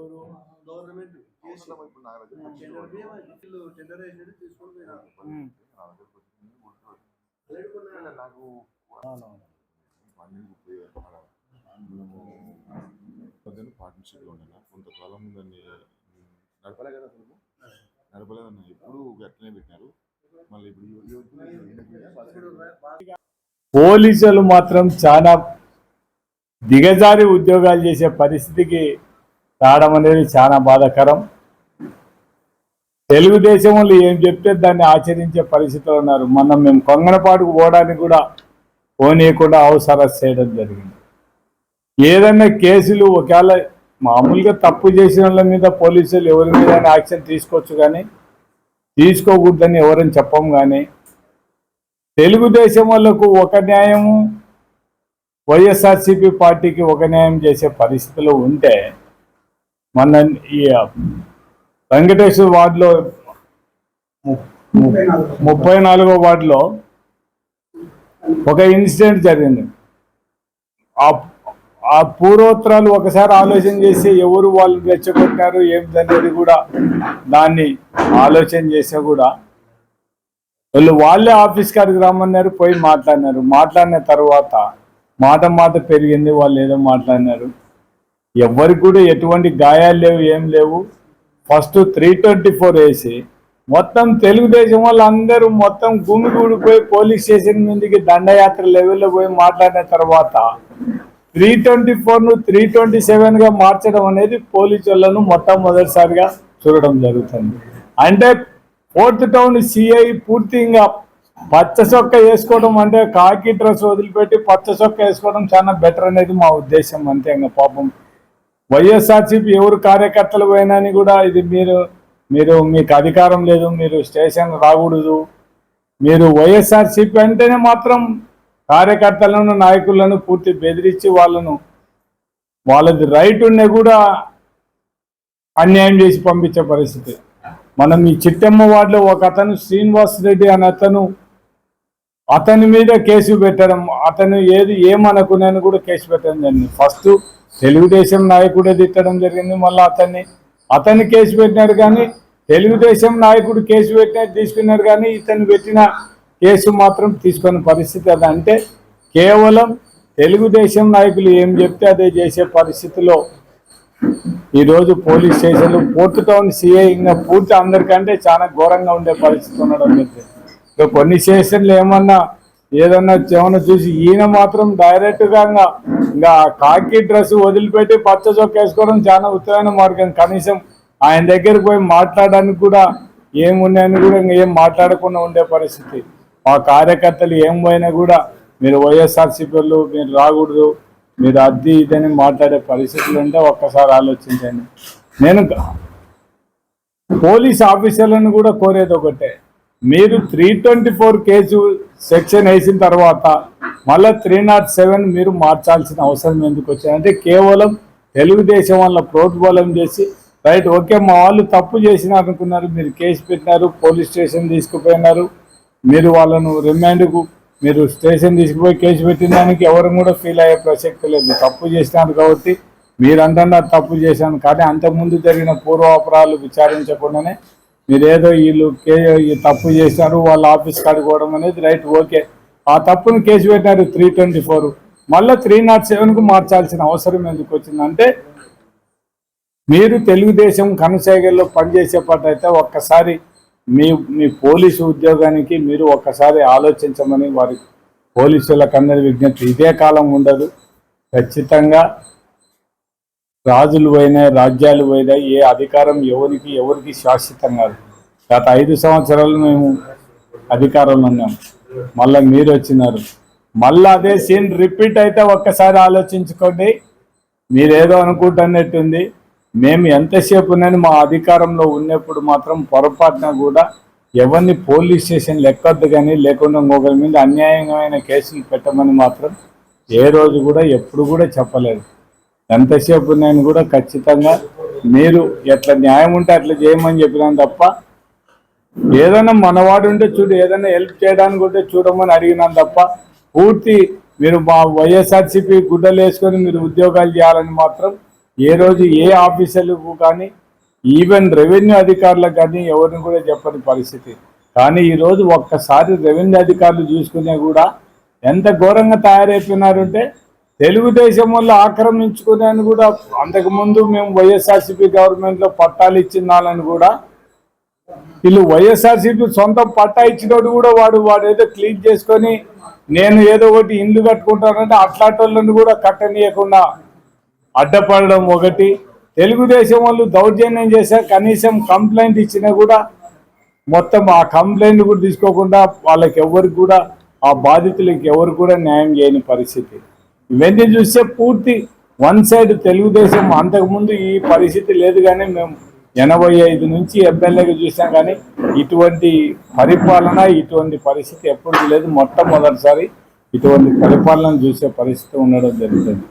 ఎవరు గవర్నమెంట్ ఇప్పుడు టెండర్ వీళ్ళు వేసినట్టు తీసుకొని పోయినారు. నాకు పార్ట్నర్షిప్లో ఉన్నాను కొంతకాలం దాన్ని నడపలే కదా అసలు? నడపలేదన్న ఎప్పుడు అట్లనే పెట్టినారు. మళ్ళీ ఇప్పుడు పోలీసులు మాత్రం చాలా దిగజారి ఉద్యోగాలు చేసే పరిస్థితికి రావడం అనేది చాలా బాధాకరం. తెలుగుదేశం వాళ్ళు ఏం చెప్తే దాన్ని ఆచరించే పరిస్థితులు ఉన్నారు. మనం మేము కొంగనపాటుకు పోవడానికి కూడా పోనీయకుండా అవసరం చేయడం జరిగింది. ఏదైనా కేసులు ఒకవేళ మామూలుగా తప్పు చేసిన వాళ్ళ మీద పోలీసులు ఎవరి మీద యాక్షన్ తీసుకోవచ్చు కానీ తీసుకోకూడదని ఎవరని చెప్పం కానీ తెలుగుదేశం వాళ్ళకు ఒక న్యాయము వైఎస్ఆర్సీపీ పార్టీకి ఒక న్యాయం చేసే పరిస్థితిలో ఉంటే మన ఈ వెంకటేశ్వర వార్డులో ముప్పై నాలుగో వార్డులో ఒక ఇన్సిడెంట్ జరిగింది. ఆ పూర్వోత్తరాలు ఒకసారి ఆలోచన చేసి ఎవరు వాళ్ళు రెచ్చగొట్టినారు ఏమిటనేది కూడా దాన్ని ఆలోచన చేసా కూడా వాళ్ళు వాళ్ళే ఆఫీస్ కాడికి రమ్మన్నారు పోయి మాట్లాడినారు. మాట్లాడిన తర్వాత మాట మాట పెరిగింది వాళ్ళు ఏదో మాట్లాడినారు. ఎవరికి కూడా ఎటువంటి గాయాలు లేవు ఏం లేవు. ఫస్ట్ త్రీ ట్వంటీ ఫోర్ వేసి మొత్తం తెలుగుదేశం వాళ్ళు అందరూ మొత్తం గుమిగూడిపోయి పోలీస్ స్టేషన్ మీదకి దండయాత్ర లెవెల్లో పోయి మాట్లాడిన తర్వాత త్రీ ట్వంటీ ఫోర్ను త్రీ ట్వంటీ సెవెన్గా మార్చడం అనేది పోలీసు వాళ్ళను మొట్టమొదటిసారిగా చూడడం జరుగుతుంది. అంటే ఫోర్త్ టౌన్ సిఐ పూర్తిగా పచ్చ చొక్క వేసుకోవడం అంటే కాకి డ్రెస్ వదిలిపెట్టి పచ్చ చొక్క వేసుకోవడం చాలా బెటర్ అనేది మా ఉద్దేశం అంతే ఇంకా పాపం. వైఎస్ఆర్సీపీ ఎవరు కార్యకర్తలు పోయినని అని కూడా ఇది మీరు మీరు మీకు అధికారం లేదు మీరు స్టేషన్ రాకూడదు. మీరు వైఎస్ఆర్సీపీ అంటేనే మాత్రం కార్యకర్తలను నాయకులను పూర్తి బెదిరించి వాళ్ళను వాళ్ళది రైట్ ఉండే కూడా అన్యాయం చేసి పంపించే పరిస్థితి. మనం ఈ చిట్టమ్మ వార్డులో ఒక అతను శ్రీనివాస్ రెడ్డి అనే అతను అతని మీద కేసు పెట్టడం అతను ఏది ఏమనుకున్నాను కూడా కేసు పెట్టడం జరిగింది. ఫస్ట్ తెలుగుదేశం నాయకుడే తిట్టడం జరిగింది మళ్ళీ అతన్ని. అతన్ని కేసు పెట్టినాడు కానీ తెలుగుదేశం నాయకుడు కేసు పెట్టినట్టు తీసుకున్నాడు కానీ ఇతను పెట్టిన కేసు మాత్రం తీసుకునే పరిస్థితి అది. అంటే కేవలం తెలుగుదేశం నాయకులు ఏం చెప్తే అదే చేసే పరిస్థితిలో ఈరోజు పోలీస్ స్టేషన్లు పోర్ట్ టౌన్ సిఐ ఇంకా పూర్తి అందరికంటే చాలా ఘోరంగా ఉండే పరిస్థితి ఉండడం జరిగింది. కొన్ని స్టేషన్లు ఏమన్నా ఏదన్నా ఏమన్నా చూసి ఈయన మాత్రం డైరెక్ట్గా ఇంకా కాకి డ్రెస్ వదిలిపెట్టి పచ్చ చొక్క వేసుకోవడం చాలా ఉత్తమైన మార్గం. కనీసం ఆయన దగ్గరికి పోయి మాట్లాడడానికి కూడా ఏమున్నాయని కూడా ఇంకా ఏం మాట్లాడకుండా ఉండే పరిస్థితి. మా కార్యకర్తలు ఏం పోయినా కూడా మీరు వైఎస్ఆర్సీ పిల్లలు మీరు రాకూడదు మీరు అద్దీ ఇదని మాట్లాడే పరిస్థితులు ఉంటే ఒక్కసారి ఆలోచించండి. నేను పోలీస్ ఆఫీసర్లను కూడా కోరేది ఒకటే. మీరు three twenty four case section వేసిన తర్వాత మళ్ళీ త్రీ నాట్ సెవెన్ మీరు మార్చాల్సిన అవసరం ఎందుకు వచ్చింది? అంటే కేవలం తెలుగుదేశం వల్ల ప్రోద్బలం చేసి రైట్ ఓకే మా వాళ్ళు తప్పు చేసినారు అనుకున్నారు మీరు కేసు పెట్టినారు పోలీస్ స్టేషన్ తీసుకుపోయినారు మీరు వాళ్ళను రిమాండ్కు మీరు స్టేషన్ తీసుకుపోయి కేసు పెట్టిన దానికి ఎవరు కూడా ఫీల్ అయ్యే ప్రసక్తి లేదు. తప్పు చేసినారు కాబట్టి మీరు అంటున్నారు తప్పు చేశాను. కానీ అంతకుముందు జరిగిన పూర్వాపరాలు విచారించకుండానే మీరేదో వీళ్ళు కే ఈ తప్పు చేశారు వాళ్ళ ఆఫీస్ కడుకోవడం అనేది రైట్ ఓకే. ఆ తప్పును కేసు పెట్టారు త్రీ ట్వంటీ ఫోర్. మళ్ళీ త్రీ నాట్ సెవెన్కు మార్చాల్సిన అవసరం ఎందుకు వచ్చిందంటే మీరు తెలుగుదేశం కనసాగల్లో పనిచేసేపట్టయితే ఒక్కసారి మీ మీ పోలీసు ఉద్యోగానికి మీరు ఒక్కసారి ఆలోచించమని వారి పోలీసులకందరి విజ్ఞప్తి. ఇదే కాలం ఉండదు. ఖచ్చితంగా రాజులు పోయినా రాజ్యాలు పోయినా ఏ అధికారం ఎవరికి ఎవరికి శాశ్వతం కాదు. గత ఐదు సంవత్సరాలు మేము అధికారంలో ఉన్నాం. మళ్ళీ మీరు వచ్చినారు. మళ్ళీ అదే సీన్ రిపీట్ అయితే ఒక్కసారి ఆలోచించుకోండి. మీరేదో అనుకుంటున్నట్టుంది. మేము ఎంతసేపు ఉన్నాను మా అధికారంలో ఉన్నప్పుడు మాత్రం పొరపాటున కూడా ఎవరిని పోలీస్ స్టేషన్ లెక్కొద్దు కానీ లేకుండా ఇంకొకరి మీద అన్యాయమైన కేసులు పెట్టమని మాత్రం ఏ రోజు కూడా ఎప్పుడు కూడా చెప్పలేదు. ఎంతసేపు నేను కూడా ఖచ్చితంగా మీరు ఎట్లా న్యాయం ఉంటే అట్లా చేయమని చెప్పినాను తప్ప ఏదైనా మనవాడు ఉంటే చూడు ఏదైనా హెల్ప్ చేయడానికి ఉంటే చూడమని అడిగినాను తప్ప పూర్తి మీరు మా వైఎస్ఆర్సీపీ గుడ్డలు వేసుకొని మీరు ఉద్యోగాలు చేయాలని మాత్రం ఏ రోజు ఏ ఆఫీసర్లకు కానీ ఈవెన్ రెవెన్యూ అధికారులకు కానీ ఎవరిని కూడా చెప్పని పరిస్థితి. కానీ ఈరోజు ఒక్కసారి రెవెన్యూ అధికారులు చూసుకునే కూడా ఎంత ఘోరంగా తయారైపోయినారంటే తెలుగుదేశం వల్ల ఆక్రమించుకునే కూడా అంతకుముందు మేము వైఎస్ఆర్సీపీ గవర్నమెంట్లో పట్టాలు ఇచ్చిందాలని కూడా వీళ్ళు వైఎస్ఆర్సీపీ సొంత పట్టా ఇచ్చినోడు కూడా వాడు వాడు ఏదో క్లీన్ చేసుకొని నేను ఏదో ఒకటి ఇండ్లు కట్టుకుంటానంటే అట్లాంటి వాళ్ళని కూడా కట్టనీయకుండా అడ్డపడడం ఒకటి. తెలుగుదేశం వాళ్ళు దౌర్జన్యం చేశారు కనీసం కంప్లైంట్ ఇచ్చినా కూడా మొత్తం ఆ కంప్లైంట్ కూడా తీసుకోకుండా వాళ్ళకి ఎవరికి కూడా ఆ బాధితులకి ఎవరు కూడా న్యాయం చేయని పరిస్థితి. ఇవన్నీ చూస్తే పూర్తి వన్ సైడ్ తెలుగుదేశం. అంతకుముందు ఈ పరిస్థితి లేదు కానీ మేము ఎనభై ఐదు నుంచి ఎమ్మెల్యేగా చూసాం కానీ ఇటువంటి పరిపాలన ఇటువంటి పరిస్థితి ఎప్పుడు లేదు. మొట్టమొదటిసారి ఇటువంటి పరిపాలన చూసే పరిస్థితి ఉండడం జరుగుతుంది.